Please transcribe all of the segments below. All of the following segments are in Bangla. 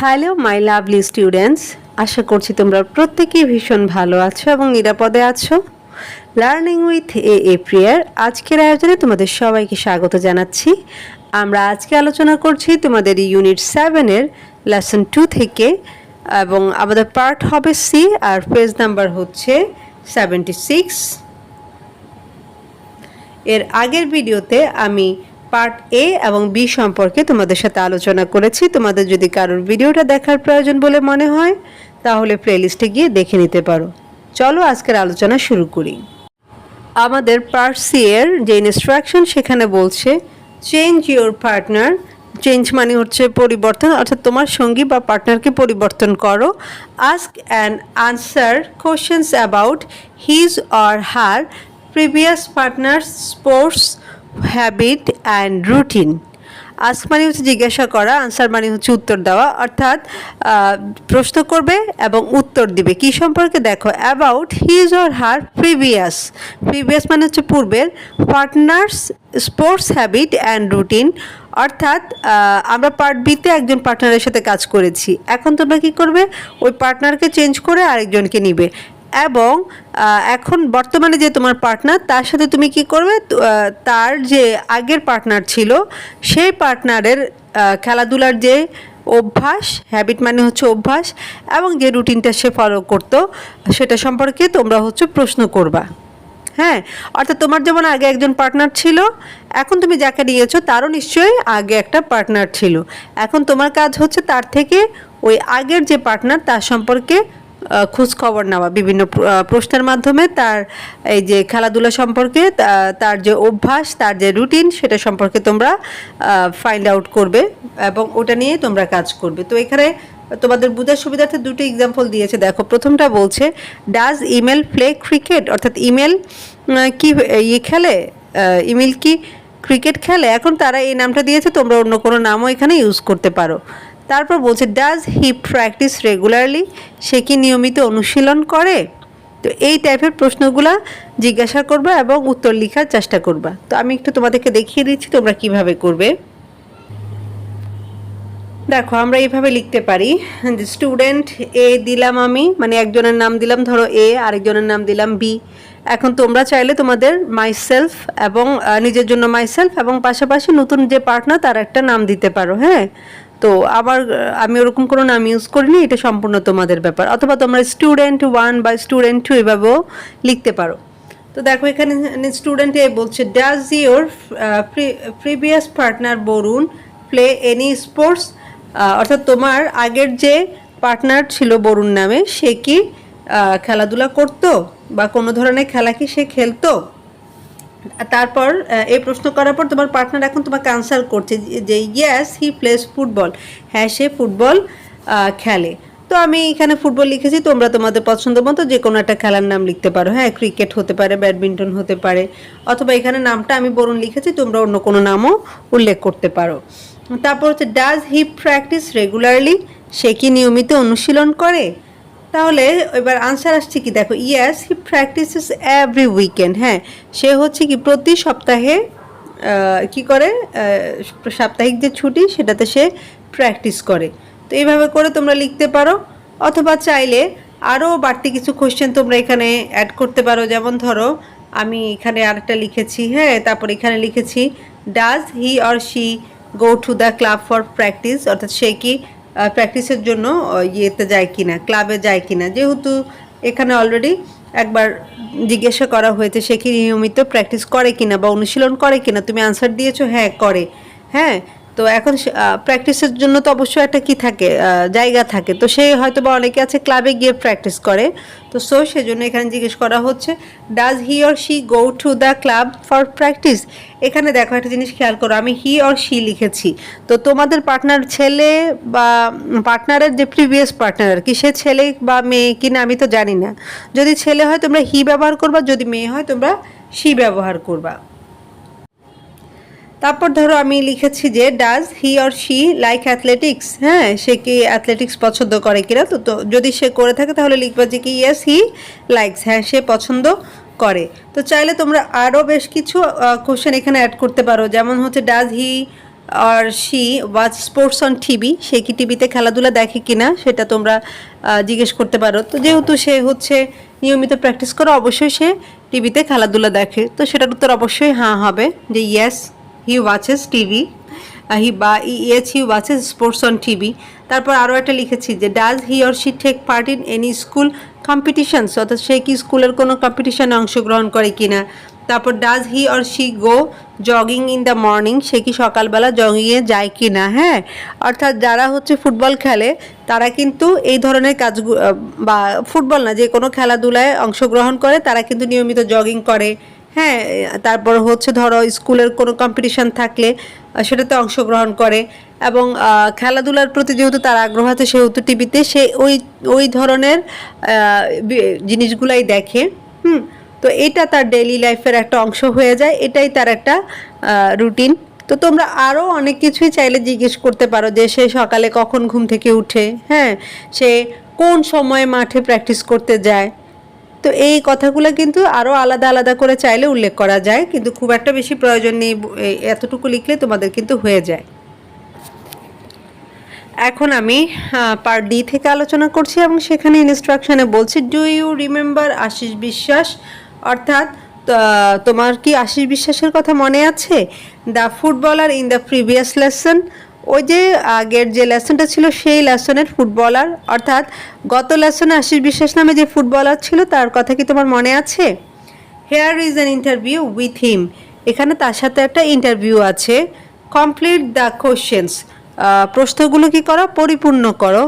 হ্যালো মাই লাভলি স্টুডেন্টস আশা করছি তোমরা প্রত্যেকেই ভীষণ ভালো আছো এবং নিরাপদে আছো। লার্নিং উইথ এ এ প্রিয়ার আজকের আয়োজনে তোমাদের সবাইকে স্বাগত জানাচ্ছি। আমরা আজকে আলোচনা করছি তোমাদের ইউনিট সেভেনের লেসন টু থেকে এবং আমাদের পার্ট হবে সি আর পেজ নাম্বার হচ্ছে সেভেন্টি সিক্স এর আগের ভিডিওতে আমি পার্ট এ এবং বি সম্পর্কে তোমাদের সাথে আলোচনা করেছি। তোমাদের যদি কারোর ভিডিওটা দেখার প্রয়োজন বলে মনে হয়, তাহলে প্লেলিস্টে গিয়ে দেখে নিতে পারো। চলো আজকের আলোচনা শুরু করি। আমাদের পার্ট সি এর যে ইনস্ট্রাকশন সেখানে বলছে চেঞ্জ ইউর পার্টনার চেঞ্জ মানে হচ্ছে পরিবর্তন, অর্থাৎ তোমার সঙ্গী বা পার্টনারকে পরিবর্তন করো। Ask and answer questions about his or her previous partner sports habit and routine ask মানে হচ্ছে জিজ্ঞাসা করা আনসার মানে হচ্ছে উত্তর দেওয়া, অর্থাৎ প্রশ্ন করবে এবং উত্তর দিবে। কি সম্পর্কে দেখো? About his or her previous previous মানে হচ্ছে পূর্বের partners sports habit and routine অর্থাৎ আমরা পার্ট বিতে একজন পার্টনারের সাথে কাজ করেছি। এখন তোমরা কি করবে? ওই পার্টনারকে চেঞ্জ করে আরেকজনকে নিবে। এবং এখন বর্তমানে যে তোমার পার্টনার তার সাথে তুমি কি করবে? তার যে আগের পার্টনার ছিল, সেই পার্টনারের খেলাধুলার যে অভ্যাস হ্যাবিট মানে হচ্ছে অভ্যাস, এবং যে রুটিনটা সে ফলো করতো, সেটা সম্পর্কে তোমরা হচ্ছে প্রশ্ন করবা। হ্যাঁ অর্থাৎ তোমার যেমন আগে একজন পার্টনার ছিল, এখন তুমি যাকে নিয়েছো তারও নিশ্চয়ই আগে একটা পার্টনার ছিল। এখন তোমার কাজ হচ্ছে তার থেকে ওই আগের যে পার্টনার তার সম্পর্কে আহ, খোঁজ খবর নেওয়া বিভিন্ন প্রশ্নের মাধ্যমে তার এই যে খেলাধুলা সম্পর্কে তার যে অভ্যাস তার যে রুটিন সেটা সম্পর্কে তোমরা ফাইন্ড আউট করবে এবং ওটা নিয়ে তোমরা কাজ করবে। তো এখানে তোমাদের বোঝার সুবিধার্থে দুটো এক্সাম্পল দিয়েছে। দেখো প্রথমটা বলছে ডাজ ইমেল প্লে ক্রিকেট অর্থাৎ ইমেল কি ইয়ে খেলে? ইমেল কি ক্রিকেট খেলে? এখন তারা এই নামটা দিয়েছে তোমরা অন্য কোনো নামও এখানে ইউজ করতে পারো। তারপর বলছে ডাজ হি প্র্যাকটিস রেগুলারলি সে কি নিয়মিত অনুশীলন করে? তো এই টাইপের প্রশ্নগুলো জিজ্ঞাসা করবা এবং উত্তর লেখার চেষ্টা করবা। তো আমি একটু তোমাদেরকে দেখিয়ে দিচ্ছি তোমরা কীভাবে করবে। দেখো, আমরা এইভাবে লিখতে পারি স্টুডেন্ট এ দিলাম আমি মানে একজনের নাম দিলাম, ধরো এ আরেকজনের নাম দিলাম বি এখন তোমরা চাইলে তোমাদের মাইসেলফ এবং নিজের জন্য মাইসেলফ এবং পাশাপাশি নতুন যে পার্টনার তার একটা নাম দিতে পারো হ্যাঁ? তো আবার, আমি ওরকম কোনো নাম ইউজ করিনি, এটা সম্পূর্ণ তোমাদের ব্যাপার। অথবা তোমরা স্টুডেন্ট ওয়ান বা স্টুডেন্ট টু এভাবেও লিখতে পারো। তো দেখো এখানে স্টুডেন্ট এ বলছে does your previous partner Barun play any sports অর্থাৎ তোমার আগের যে পার্টনার ছিল বরুণ নামে, সে কি খেলাধুলা করতো? বা কোনো ধরনের খেলা কি সে খেলতো? তারপর এই প্রশ্ন করার পর তোমার পার্টনার এখন তোমাকে আনসার করছে যে ইয়েস হি প্লেস ফুটবল হ্যাঁ সে ফুটবল খেলে। তো আমি এখানে ফুটবল লিখেছি, তোমরা তোমাদের পছন্দ মতো যে কোনো একটা খেলার নাম লিখতে পারো। হ্যাঁ ক্রিকেট হতে পারে ব্যাডমিন্টন হতে পারে, অথবা এখানে নামটা আমি বরুণ লিখেছি, তোমরা অন্য কোনো নামও উল্লেখ করতে পারো। তারপর হচ্ছে ডাজ হি প্র্যাকটিস রেগুলারলি সে কি নিয়মিত অনুশীলন করে? তাহলে এবার আনসার আসছে কি? দেখো yes he practises every weekend হ্যাঁ। সে হচ্ছে কি, প্রতি সপ্তাহে কি করে? সাপ্তাহিক যে ছুটি, সেটাতে সে প্র্যাকটিস করে। তো এইভাবে করে তোমরা লিখতে পারো। অথবা চাইলে আরও বাড়তি কিছু কোশ্চেন তোমরা এখানে অ্যাড করতে পারো। যেমন ধরো, আমি এখানে আরেকটা লিখেছি হ্যাঁ তারপর এখানে লিখেছি does he or she go to the club for practice অর্থাৎ সে কি প্র্যাকটিসের জন্য ইয়েতে যায় কিনা ক্লাবে যায় কিনা, যেহেতু এখানে অলরেডি একবার জিজ্ঞাসা করা হয়েছে সে কি নিয়মিত প্র্যাকটিস করে কিনা বা অনুশীলন করে কিনা, তুমি আনসার দিয়েছ হ্যাঁ করে। হ্যাঁ তো এখন প্র্যাকটিসের জন্য তো অবশ্যই একটা কি থাকে জায়গা থাকে। তো সে হয়তো বা অনেকে আছে ক্লাবে গিয়ে প্র্যাকটিস করে। তো সো সেজন্য এখানে জিজ্ঞেস করা হচ্ছে does he or she go to the club for practice এখানে দেখো একটা জিনিস খেয়াল করো, আমি হি অর শি লিখেছি। তো তোমাদের পার্টনার ছেলে বা পার্টনারের যে প্রিভিয়াস পার্টনার আর কি, সে ছেলে বা মেয়ে কিনা আমি তো জানি না। যদি ছেলে হয় তোমরা হি ব্যবহার করবা, যদি মেয়ে হয় তোমরা শি ব্যবহার করবা। তারপর ধরো আমি লিখেছি যে does he or she like athletics হ্যাঁ সে কি অ্যাথলেটিক্স পছন্দ করে কিনা? তো তো যদি সে করে থাকে, তাহলে লিখবা যে কি ইয়েস হি লাইকস হ্যাঁ সে পছন্দ করে। তো চাইলে তোমরা আরও বেশ কিছু কোশ্চেন এখানে অ্যাড করতে পারো। যেমন হচ্ছে does he or she watch sports on TV সে কি টিভিতে খেলাধুলা দেখে কিনা, সেটা তোমরা জিজ্ঞেস করতে পারো। তো যেহেতু সে হচ্ছে নিয়মিত প্র্যাকটিস করে, অবশ্যই সে টিভিতে খেলাধুলা দেখে। তো সেটার উত্তর অবশ্যই হ্যাঁ হবে, যে yes he watches TV he বা yes he watches sports on TV তারপর আরও একটা লিখেছি যে does he or she take part in any school competitions অর্থাৎ সে কি স্কুলের কোনো কম্পিটিশানে অংশগ্রহণ করে কিনা? তারপর does he or she go jogging in the morning সে কি সকালবেলা জগিংয়ে যায় কি না হ্যাঁ? অর্থাৎ যারা হচ্ছে ফুটবল খেলে, তারা কিন্তু এই ধরনের কাজগুলো বা ফুটবল না, যে কোনো খেলাধুলায় অংশগ্রহণ করে, তারা কিন্তু নিয়মিত জগিং করে। হ্যাঁ তারপর হচ্ছে ধরো স্কুলের কোনো কম্পিটিশন থাকলে সেটাতে অংশগ্রহণ করে এবং খেলাধুলার প্রতি যেহেতু তার আগ্রহ আছে সেহেতু টিভিতে সে ওই ওই ধরনের জিনিসগুলাই দেখে, হুম? তো এটা তার ডেইলি লাইফের একটা অংশ হয়ে যায়, এটাই তার একটা রুটিন তো তোমরা আরও অনেক কিছুই চাইলে জিজ্ঞেস করতে পারো যে সে সকালে কখন ঘুম থেকে উঠে হ্যাঁ? সে কোন সময়ে মাঠে প্র্যাকটিস করতে যায়? তো এই কথাগুলো কিন্তু আরও আলাদা আলাদা করে চাইলে উল্লেখ করা যায়, কিন্তু খুব একটা বেশি প্রয়োজন নেই এতটুকু লিখলে তোমাদের কিন্তু হয়ে যায়। এখন আমি পার্ট ডি থেকে আলোচনা করছি এবং সেখানে ইনস্ট্রাকশনে বলছি ডু ইউ রিমেম্বার আশিস বিশ্বাস অর্থাৎ তোমার কি আশিস বিশ্বাসের কথা মনে আছে? The footballer in the previous lesson ওই যে, আগের যে লেসনটা ছিল, সেই লেসনের ফুটবলার, অর্থাৎ গত লেসনে আশিস বিশ্বাস নামে যে ফুটবলার ছিল, তার কথা কি তোমার মনে আছে? Here is an interview with him এখানে তার সাথে একটা ইন্টারভিউ আছে। কমপ্লিট দ্য কোশ্চেন্স প্রশ্নগুলো কি করো? পরিপূর্ণ করো।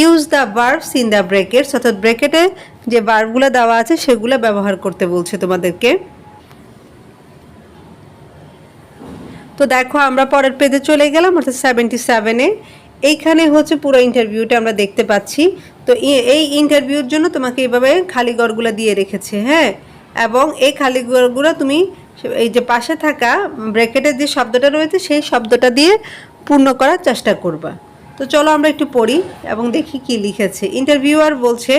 Use the verbs in the brackets অর্থাৎ ব্রেকেটে যে বার্বগুলো দেওয়া আছে, সেগুলো ব্যবহার করতে বলছে তোমাদেরকে। তো দেখো, আমরা পরের পেজে চলে গেলাম, অর্থাৎ সেভেন্টি সেভেনে এইখানে হচ্ছে পুরো ইন্টারভিউটা আমরা দেখতে পাচ্ছি। তো এই ইন্টারভিউর জন্য তোমাকে এইভাবে খালি ঘরগুলো দিয়ে রেখেছে হ্যাঁ? এবং এই খালি ঘরগুলো তুমি এই যে পাশে থাকা ব্র্যাকেটের যে শব্দটা রয়েছে, সেই শব্দটা দিয়ে পূর্ণ করার চেষ্টা করবা। তো চলো আমরা একটু পড়ি এবং দেখি কি লিখেছে। ইন্টারভিউয়ার বলছে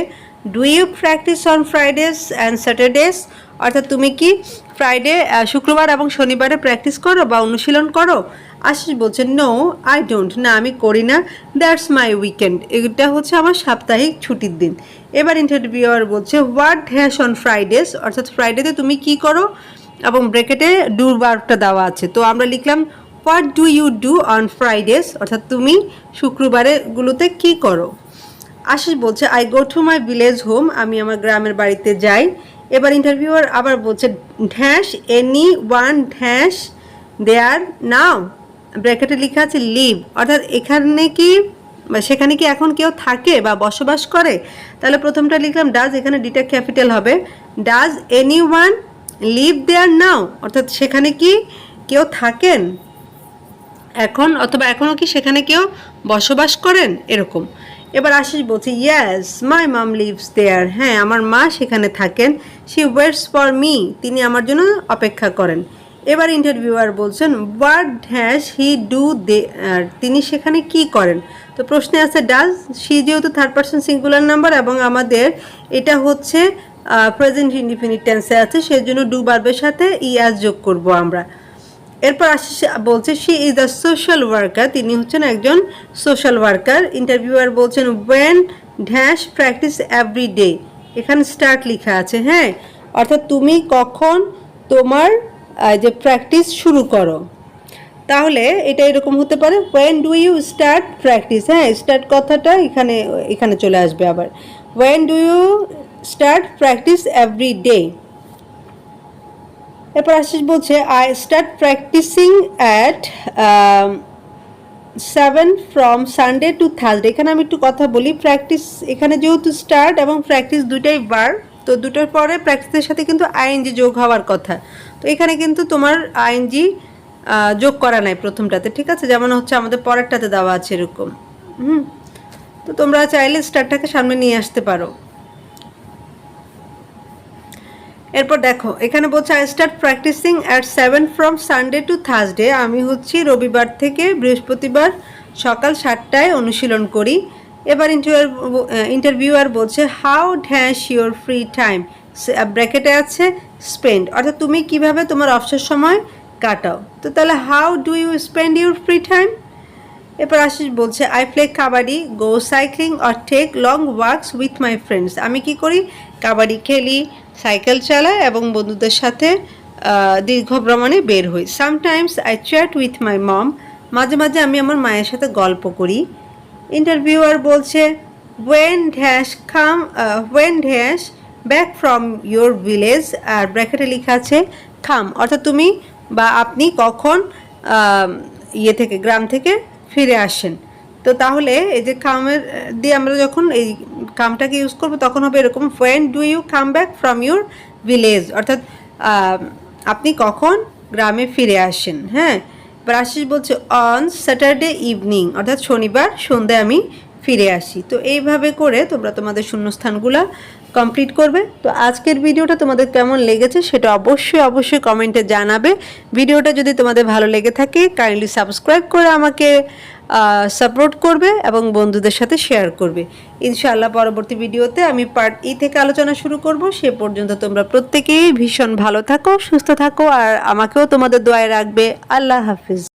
do you practise on Fridays and Saturdays অর্থাৎ তুমি কি ফ্রাইডে শুক্রবার এবং শনিবারে প্র্যাকটিস করো বা অনুশীলন করো? আশিস বলছে নো আই ডোন্ট না, আমি করি না। দ্যাটস মাই উইকেন্ড এটা হচ্ছে আমার সাপ্তাহিক ছুটির দিন। এবার ইন্টারভিউয়ার বলছে হোয়াট হ্যাশ অন ফ্রাইডেস অর্থাৎ ফ্রাইডেতে তুমি কি করো? এবং ব্রেকেটে ডু বারটা দেওয়া আছে। তো আমরা লিখলাম what do you do on Fridays অর্থাৎ তুমি শুক্রবারেগুলোতে কি করো? আশিস বলছে I go to my village home আমি আমার গ্রামের বাড়িতে যাই। এবার ইন্টারভিউয়ার আবার বলছে ঢ্যাশ এনি ওয়ান ঢ্যাশ দেয়ার নাও ব্র্যাকেটে লেখা আছে লিভ অর্থাৎ এখানে কি সেখানে কি এখন কেউ থাকে বা বসবাস করে? তাহলে প্রথমটা লিখলাম ডাজ এখানে ডিটা ক্যাপিটাল হবে। Does anyone live there now অর্থাৎ সেখানে কি কেউ থাকেন? এখন, অথবা এখনও কি সেখানে কেউ বসবাস করেন? এরকম। এবার আশিস বলছে ইয়েস মাই মাম লিভস দেয়ার হ্যাঁ আমার মা সেখানে থাকেন। শি ওয়েটস ফর মি তিনি আমার জন্য অপেক্ষা করেন। এবার ইন্টারভিউয়ার বলছেন what has he do they তিনি সেখানে কি করেন? তো প্রশ্নে আছে ডাজ সি যেহেতু থার্ড পার্সন সিঙ্গুলার নাম্বার এবং আমাদের এটা হচ্ছে প্রেজেন্ট ইন্ডিফিনিট টেন্সে আছে, সেজন্য ডু বার্বের সাথে ইয়াস যোগ করব আমরা। এরপর আসি বলছে she is the social worker তিনি হচ্ছেন একজন সোশ্যাল ওয়ার্কার ইন্টারভিউয়ার বলছেন when dash practise every day এখানে স্টার্ট লেখা আছে হ্যাঁ? অর্থাৎ তুমি কখন তোমার যে প্র্যাকটিস শুরু করো। তাহলে এটা এরকম হতে পারে when do you start practice হ্যাঁ স্টার্ট কথাটা এখানে এখানে চলে আসবে আবার। When do you start practice every day এরপর আশিস বলছে I start practising at seven from Sunday to Thursday এখানে আমি একটু কথা বলি প্র্যাকটিস এখানে যেহেতু স্টার্ট এবং প্র্যাকটিস দুইটাই বার তো দুটোর পরে প্র্যাকটিসের সাথে কিন্তু আইএনজি যোগ হওয়ার কথা। তো এখানে কিন্তু তোমার আইএনজি যোগ করা নাই প্রথমটাতে, ঠিক আছে? যেমন হচ্ছে আমাদের পরেরটাতে দেওয়া আছে এরকম। হুম। তো তোমরা চাইলে স্টার্টটাকে সামনে নিয়ে আসতে পারো। এরপর দেখো, এখানে বলছে I start practising at seven from Sunday to Thursday আমি হচ্ছি রবিবার থেকে বৃহস্পতিবার সকাল সাতটায় অনুশীলন করি। এবার ইন্টারভিউ ইন্টারভিউয়ার বলছে how dash your free time ব্র্যাকেটে আছে স্পেন্ড অর্থাৎ তুমি কীভাবে তোমার অবসর সময় কাটাও। তো তাহলে how do you spend your free time এরপর আশিস বলছে I play kabaddi go cycling or take long walks with my friends আমি কি করি? কাবাডি খেলি সাইকেল চালাই এবং বন্ধুদের সাথে দীর্ঘ ভ্রমণে বের হই। Sometimes I chat with my mom মাঝে মাঝে আমি আমার মায়ের সাথে গল্প করি। ইন্টারভিউয়ার বলছে when dash come when dash back from your village আর ব্র্যাকেটে লেখা আছে খাম অর্থাৎ তুমি বা আপনি কখন ইয়ে থেকে, গ্রাম থেকে ফিরে আসেন। তো তাহলে এই যে কামের দিয়ে আমরা যখন এই কামটাকে ইউজ করব, তখন হবে এরকম when do you come back from your village অর্থাৎ আপনি কখন গ্রামে ফিরে আসেন হ্যাঁ? এবার আশিস বলছে অন স্যাটারডে ইভিনিং অর্থাৎ শনিবার সন্ধ্যায় আমি ফিরে আসি। তো এইভাবে করে তোমরা তোমাদের শূন্যস্থানগুলো কমপ্লিট করবে। তো আজকের ভিডিওটা তোমাদের কেমন লেগেছে সেটা অবশ্যই অবশ্যই কমেন্টে জানাবে। ভিডিওটা যদি তোমাদের ভালো লেগে থাকে কাইন্ডলি সাবস্ক্রাইব করে আমাকে সাপোর্ট করবে এবং বন্ধুদের সাথে শেয়ার করবে। ইনশাআল্লাহ পরবর্তী ভিডিওতে আমি পার্ট ই থেকে আলোচনা শুরু করব। সে পর্যন্ত তোমরা প্রত্যেকেই ভীষণ ভালো থাকো, সুস্থ থাকো, আর আমাকেও তোমাদের দোয়ায় রাখবে। আল্লাহ হাফিজ।